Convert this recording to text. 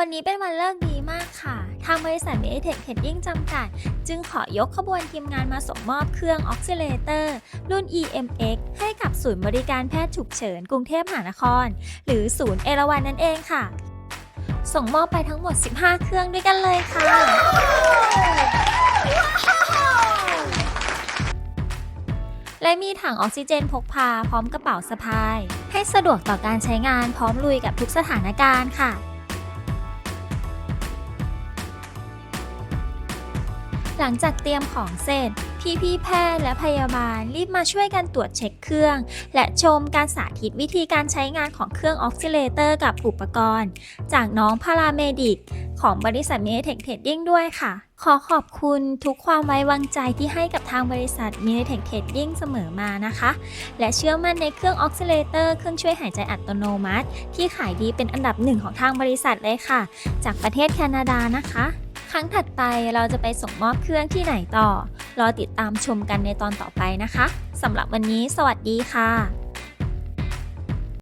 วันนี้เป็นวันเลิกดีมากค่ะ ทางบริษัท m e d t e c h Trading จำกัด จึงขอยกขบวนทีมงานมาส่งมอบเครื่องออกซิเลเตอร์ รุ่น EMX ให้กับศูนย์บริการแพทย์ฉุกเฉินกรุงเทพมหานคร หรือศูนย์เอราวันนั่นเองค่ะ ส่งมอบไปทั้งหมด 15 เครื่องด้วยกันเลยค่ะ และมีถังออกซิเจนพกพาพร้อมกระเป๋าสะพาย ให้สะดวกต่อการใช้งานพร้อมลุยกับทุกสถานการณ์ค่ะ หลังจากเตรียมของเสร็จ พี่พี่แพทย์และพยาบาลรีบมาช่วยกันตรวจเช็คเครื่อง และชมการสาธิตวิธีการใช้งานของเครื่องออกซิเลเตอร์กับอุปกรณ์ จากน้องพาราเมดิกของบริษัท m e d t e c h Trading ด้วยค่ะ ขอขอบคุณทุกความไว้วางใจที่ให้กับทางบริษัท m e d t e c h Trading เสมอมานะคะ และเชื่อมั่นในเครื่องออกซิเลเตอร์เครื่องช่วยหายใจอัตโนมัติ ที่ขายดีเป็นอันดับหนึ่งของทางบริษัทเลยค่ะ จากประเทศแคนาดานะคะ รั้งถัดไปเราจะไปส่งมอบเครื่องที่ไหนต่อ รอติดตามชมกันในตอนต่อไปนะคะสำหรับวันนี้ สวัสดีค่ะ